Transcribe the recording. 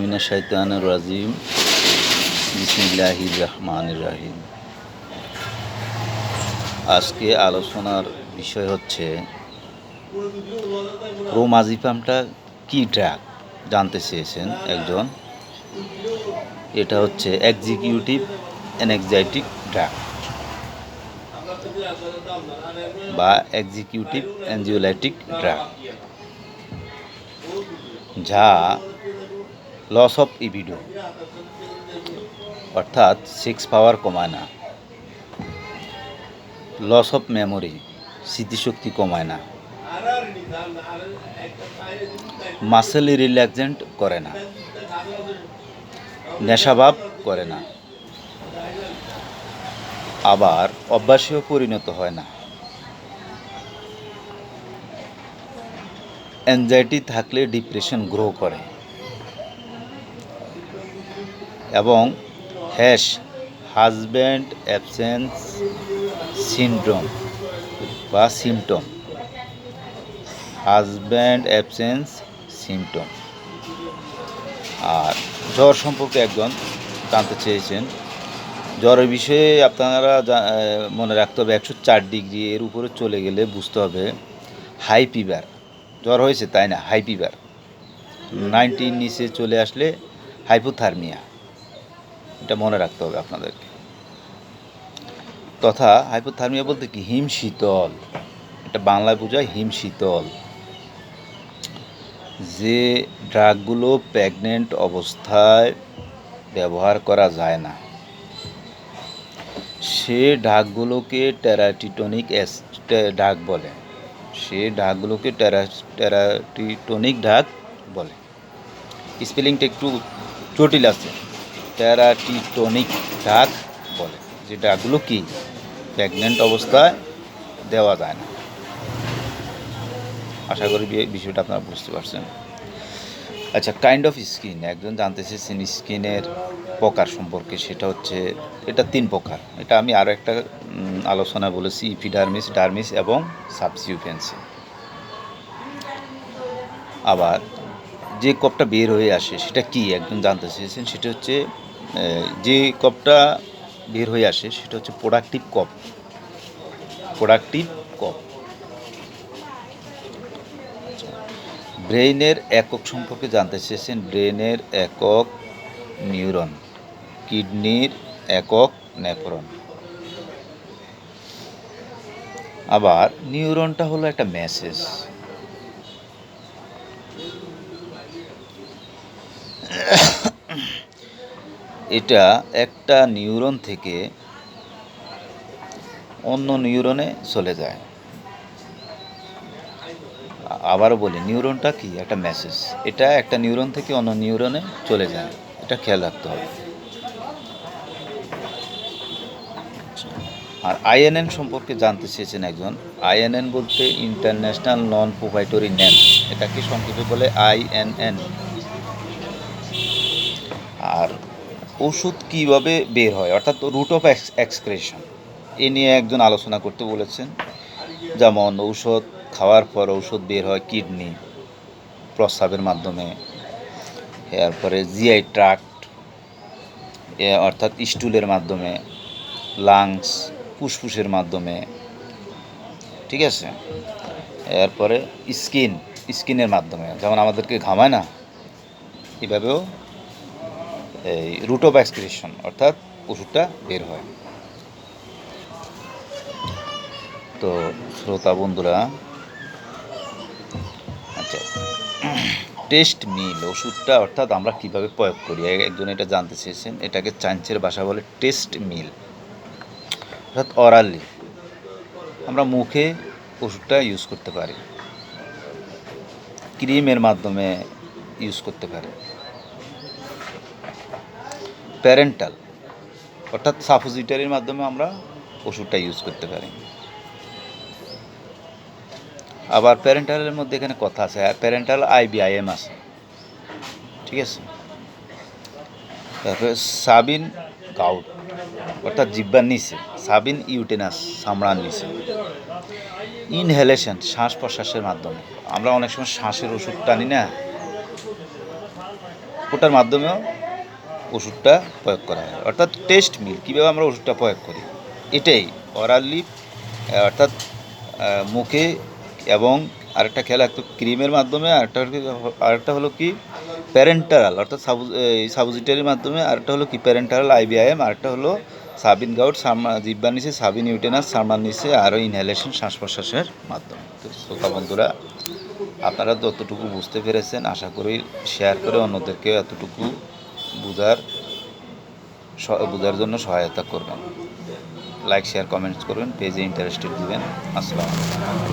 মিনা রহমানির রাহিম। আজকে আলোচনার বিষয় হচ্ছে প্রোমাজিপামটা কি ড্রাগ জানতে চেয়েছেন একজন। এটা হচ্ছে এক্সিকিউটিভ অ্যানেক্সাইটিক ড্রাগ বা এক্সিকিউটিভ অ্যানজিওলাইটিক ড্রাগ যা লস অফ ইভিডো অর্থাৎ সিক্স পাওয়ার কমায় না। লস অফ মেমোরি স্মৃতিশক্তি কমায় না। মাসেল রিল্যাক্সেন্ট করে না। নেশাভাব করে না। আবার অভ্যাসেও পরিণত হয় না। অ্যাংজাইটি থাকলে ডিপ্রেশন গ্রো করে। এবং হ্যাশ হাজব্যান্ড অ্যাবসেন্স সিনড্রোম বা সিমটম হাজব্যান্ড অ্যাবসেন্স সিমটম আর জ্বর সম্পর্কে একজন জানতে চেয়েছেন। জ্বরের বিষয়ে আপনারা মনে রাখতে হবে একশো চার ডিগ্রি এর উপরে চলে গেলে বুঝতে হবে হাই ফিভার জ্বর হয়েছে, তাই না? হাই ফিভার নাইনটিন নিচে চলে আসলে হাইপোথার্মিয়া এটা মনে রাখতে হবে আপনাদেরকে। তথা হাইপোথার্মিয়া বলতে কি? হিম শীতল। এটা বাংলায় বোঝায় হিম শীতল। যে ড্রাগগুলো প্রেগনেন্ট অবস্থায় ব্যবহার করা যায় না, সে ডাকগুলোকে ট্যারাটিটনিক ডাক বলে। সে ঢাকগুলোকে ট্যারা ট্যারাটিটনিক ঢাক বলে। স্পেলিংটা একটু জটিল আছে। ট্যারাটিটনিক ঢাক বলে, যে ডাকগুলো কি প্রেগনেন্ট অবস্থায় দেওয়া যায় না। আশা করি বিষয়টা আপনারা বুঝতে পারছেন। আচ্ছা কাইন্ড অফ স্কিন একজন জানতে চেয়েছেন স্কিনের প্রকার সম্পর্কে, সেটা হচ্ছে, এটা তিন প্রকার। এটা আমি আরও একটা আলোচনা বলেছি ইপিডার্মিস ডার্মিস এবং সাবসিউফেন্সি আবার, যে কপটা বের হয়ে আসে, সেটা কি? একজন জানতে চেয়েছেন, সেটা হচ্ছে যে কপটা বের হয়ে আসে, সেটা হচ্ছে প্রোডাক্টিভ কপ। প্রোডাক্টিভ কপ। ব্রেইনের একক সম্পর্কে জানতে চেয়েছেন ব্রেইনের একক নিউরন, কিডনির একক নেফরন আবার নিউরনটা হলো একটা মেসেজ। এটা একটা নিউরন থেকে অন্য নিউরনে চলে যায়। আবারও বলি, নিউরনটা কি? একটা মেসেজ এটা একটা নিউরন থেকে অন্য নিউরনে চলে যায়। এটা খেয়াল রাখতে হবে। আর আইএনএন সম্পর্কে জানতে চেয়েছেন একজন। আইএনএন বলতে ইন্টারন্যাশনাল নন প্রোভাইটরি নেম এটাকে সংক্ষেপে বলে আইএনএন আর ওষুধ কীভাবে বের হয়? অর্থাৎ রুট অফ এক্সক্রেশন এ নিয়ে একজন আলোচনা করতে বলেছেন। যেমন ঔষধ খাওয়ার পর ঔষধ বের হয় কিডনি প্রস্রাবের মাধ্যমে। এরপরে জিআই ট্রাক্ট অর্থাৎ স্টুলের মাধ্যমে, লাংস, ফুসফুসের মাধ্যমে, ঠিক আছে? এরপরে স্কিন, স্কিনের মাধ্যমে। যেমন আমাদেরকে ঘামায় না, এভাবেও এই রুট অফ এক্সক্রিশন অর্থাৎ ওষুধটা বের হয়। তো শ্রোতা বন্ধুরা আচ্ছা টেস্ট মিল ওষুধটা অর্থাৎ আমরা কীভাবে প্রয়োগ করি? একজন এটা জানতে চেয়েছেন, এটাকে চাঞ্চের ভাষা বলে টেস্ট মিল অর্থাৎ অরালি আমরা মুখে ওষুধটা ইউজ করতে পারি। ক্রিমের মাধ্যমে ইউজ করতে পারি। প্যারেন্টাল অর্থাৎ সাপোজিটারির মাধ্যমে আমরা ওষুধটা ইউজ করতে পারি। আবার প্যারেন্টালের মধ্যে এখানে কথা আছে প্যারেন্টাল আইবিআইএম আছে। ঠিক আছে? তারপরে সাবিন গাউট অর্থাৎ জিব্বার নিচে, সাবিন ইউটেনাস চামড়ার নিচে। ইনহেলেশন, শ্বাস প্রশ্বাসের মাধ্যমে। আমরা অনেক সময় শ্বাসের ওষুধ টানি না, ওটার মাধ্যমেও ওষুধটা প্রয়োগ করা হয়। অর্থাৎ টেস্ট মিল, কীভাবে আমরা ওষুধটা প্রয়োগ করি? এটাই অরালি অর্থাৎ মুখে এবং আরেকটা খেয়াল রাখতে ক্রিমের মাধ্যমে আরেকটা আরেকটা হলো কি প্যারেন্টারাল অর্থাৎ সাবু সাবুজিটারির মাধ্যমে আরেকটা হলো কি প্যারেন্টারাল আইবিআইএম আরেকটা হলো সাবিন গাউট জিব্বার নিচে সাবিন ইউটেনাস সারমার নিচে আরও ইনহেলেশন শ্বাস প্রশ্বাসের মাধ্যমে। তো শ্রোতা বন্ধুরা, আপনারা যতটুকু বুঝতে পেরেছেন, আশা করি শেয়ার করে অন্যদেরকে এতটুকু বোঝার বোঝার জন্য সহায়তা করবেন। লাইক শেয়ার কমেন্টস করবেন পেজে ইন্টারেস্টেড দিবেন। আসসালামু আলাইকুম।